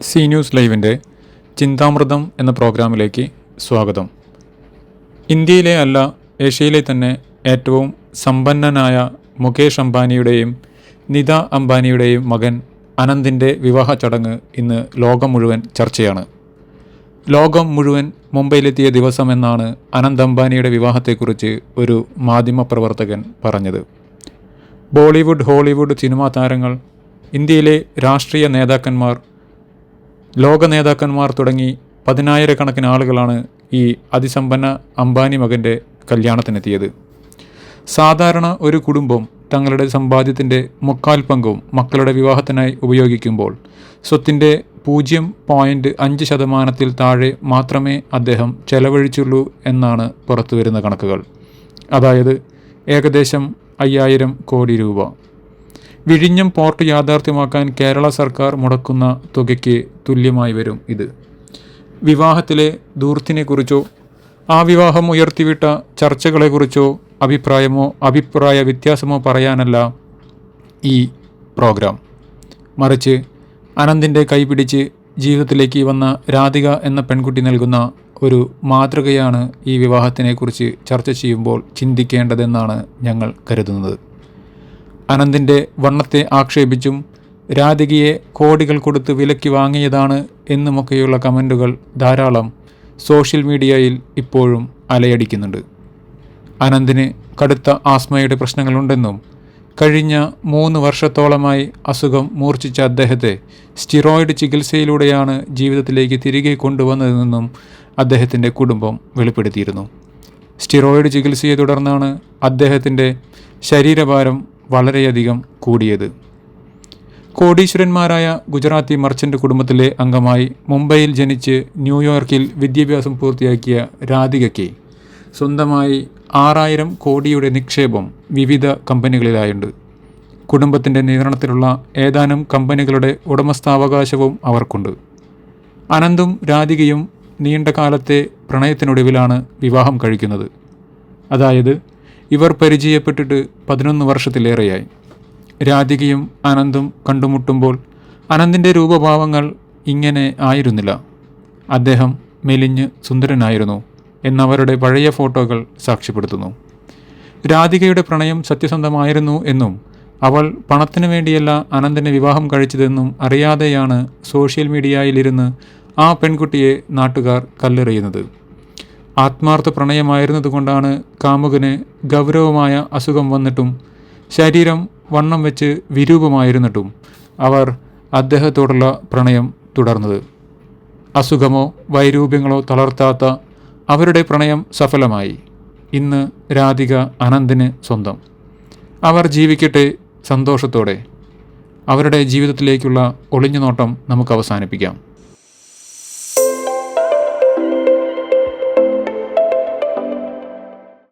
C news ലൈവിന്റെ ചിന്താമൃതം എന്ന പ്രോഗ്രാമിലേക്ക് സ്വാഗതം. ഇന്ത്യയിലെ അല്ല ഏഷ്യയിലെ തന്നെ ഏറ്റവും സമ്പന്നനായ മുകേഷ് അംബാനിയുടെയും നിത അംബാനിയുടെയും മകൻ അനന്തിന്റെ വിവാഹ ചടങ്ങ് ഇന്ന് ലോകം മുഴുവൻ ചർച്ചയാണ്. ലോകം മുഴുവൻ മുംബൈയിലെത്തിയ ദിവസമെന്നാണ് അനന്ത് അംബാനിയുടെ വിവാഹത്തെക്കുറിച്ച് ഒരു മാധ്യമപ്രവർത്തകൻ പറഞ്ഞത്. ബോളിവുഡ് ഹോളിവുഡ് സിനിമാ താരങ്ങൾ ഇന്ത്യയിലെ രാഷ്ട്രീയ നേതാക്കന്മാർ ലോക നേതാക്കന്മാർ തുടങ്ങി പതിനായിരക്കണക്കിന് ആളുകളാണ് ഈ അതിസമ്പന്ന അംബാനി മകന്റെ കല്യാണത്തിനെത്തിയത്. സാധാരണ ഒരു കുടുംബം തങ്ങളുടെ സമ്പാദ്യത്തിന്റെ മുക്കാൽ പങ്കും മക്കളുടെ വിവാഹത്തിനായി ഉപയോഗിക്കുമ്പോൾ സ്വത്തിന്റെ പൂജ്യം പോയിന്റ് അഞ്ച് ശതമാനത്തിൽ താഴെ മാത്രമേ അദ്ദേഹം ചെലവഴിച്ചുള്ളൂ എന്നാണ് പുറത്തുവരുന്ന കണക്കുകൾ. അതായത് ഏകദേശം അയ്യായിരം കോടി രൂപ. വിഴിഞ്ഞം പോർട്ട് യാഥാർത്ഥ്യമാക്കാൻ കേരള സർക്കാർ മുടക്കുന്ന തുകയ്ക്ക് തുല്യമായി വരും ഇത്. വിവാഹത്തിലെ ദൂർത്തിനെക്കുറിച്ചോ ആ വിവാഹം ഉയർത്തിവിട്ട ചർച്ചകളെക്കുറിച്ചോ അഭിപ്രായമോ അഭിപ്രായ വ്യത്യാസമോ പറയാനല്ല ഈ പ്രോഗ്രാം. മറിച്ച് അനന്തിന്റെ കൈപിടിച്ച് ജീവിതത്തിലേക്ക് വന്ന രാധിക എന്ന പെൺകുട്ടി നൽകുന്ന ഒരു മാതൃകയാണ് ഈ വിവാഹത്തിനെക്കുറിച്ച് ചർച്ച ചെയ്യുമ്പോൾ ചിന്തിക്കേണ്ടതെന്നാണ് ഞങ്ങൾ കരുതുന്നത്. അനന്തിന്റെ വണ്ണത്തെ ആക്ഷേപിച്ചും രാധികയെ കോടികൾ കൊടുത്ത് വിലയ്ക്ക് വാങ്ങിയതാണ് എന്നുമൊക്കെയുള്ള കമന്റുകൾ ധാരാളം സോഷ്യൽ മീഡിയയിൽ ഇപ്പോഴും അലയടിക്കുന്നുണ്ട്. അനന്തിന് കടുത്ത ആസ്മയുടെ പ്രശ്നങ്ങളുണ്ടെന്നും കഴിഞ്ഞ മൂന്ന് വർഷത്തോളമായി അസുഖം മൂർച്ഛിച്ച അദ്ദേഹത്തെ സ്റ്റിറോയിഡ് ചികിത്സയിലൂടെയാണ് ജീവിതത്തിലേക്ക് തിരികെ കൊണ്ടുവന്നതെന്നും അദ്ദേഹത്തിന്റെ കുടുംബം വെളിപ്പെടുത്തിയിരുന്നു. സ്റ്റിറോയിഡ് ചികിത്സയെ തുടർന്നാണ് അദ്ദേഹത്തിന്റെ ശരീരഭാരം വളരെയധികം കൂടിയത്. കോടീശ്വരന്മാരായ ഗുജറാത്തി മർച്ചന്റ് കുടുംബത്തിലെ അംഗമായി മുംബൈയിൽ ജനിച്ച് ന്യൂയോർക്കിൽ വിദ്യാഭ്യാസം പൂർത്തിയാക്കിയ രാധികയ്ക്ക് സ്വന്തമായി ആറായിരം കോടിയുടെ നിക്ഷേപം വിവിധ കമ്പനികളിലായുണ്ട്. കുടുംബത്തിന്റെ നിയന്ത്രണത്തിലുള്ള ഏതാനും കമ്പനികളുടെ ഉടമസ്ഥാവകാശവും അവർക്കുണ്ട്. അനന്തും രാധികയും നീണ്ട കാലത്തെ പ്രണയത്തിനൊടുവിലാണ് വിവാഹം കഴിക്കുന്നത്. അതായത് ഇവർ പരിചയപ്പെട്ടിട്ട് പതിനൊന്ന് വർഷത്തിലേറെയായി. രാധികയും അനന്തും കണ്ടുമുട്ടുമ്പോൾ അനന്തിന്റെ രൂപഭാവങ്ങൾ ഇങ്ങനെ ആയിരുന്നില്ല. അദ്ദേഹം മെലിഞ്ഞ് സുന്ദരനായിരുന്നു എന്നവരുടെ പഴയ ഫോട്ടോകൾ സാക്ഷ്യപ്പെടുത്തുന്നു. രാധികയുടെ പ്രണയം സത്യസന്ധമായിരുന്നു എന്നും അവൾ പണത്തിനു വേണ്ടിയല്ല അനന്തനെ വിവാഹം കഴിച്ചതെന്നും അറിയാതെയാണ് സോഷ്യൽ മീഡിയയിലിരുന്ന് ആ പെൺകുട്ടിയെ നാട്ടുകാർ കല്ലെറിയുന്നത്. ആത്മാർത്ഥ പ്രണയമായിരുന്നതുകൊണ്ടാണ് കാമുകന് ഗൗരവമായ അസുഖം വന്നിട്ടും ശരീരം വണ്ണം വെച്ച് വിരൂപമായിരുന്നിട്ടും അവർ അദ്ദേഹത്തോടുള്ള പ്രണയം തുടർന്നത്. അസുഖമോ വൈരൂപ്യങ്ങളോ തളർത്താത്ത അവരുടെ പ്രണയം സഫലമായി. ഇന്ന് രാധിക അനന്തിന് സ്വന്തം. അവർ ജീവിക്കട്ടെ സന്തോഷത്തോടെ. അവരുടെ ജീവിതത്തിലേക്കുള്ള ഒളിഞ്ഞുനോട്ടം നമുക്ക് അവസാനിപ്പിക്കാം.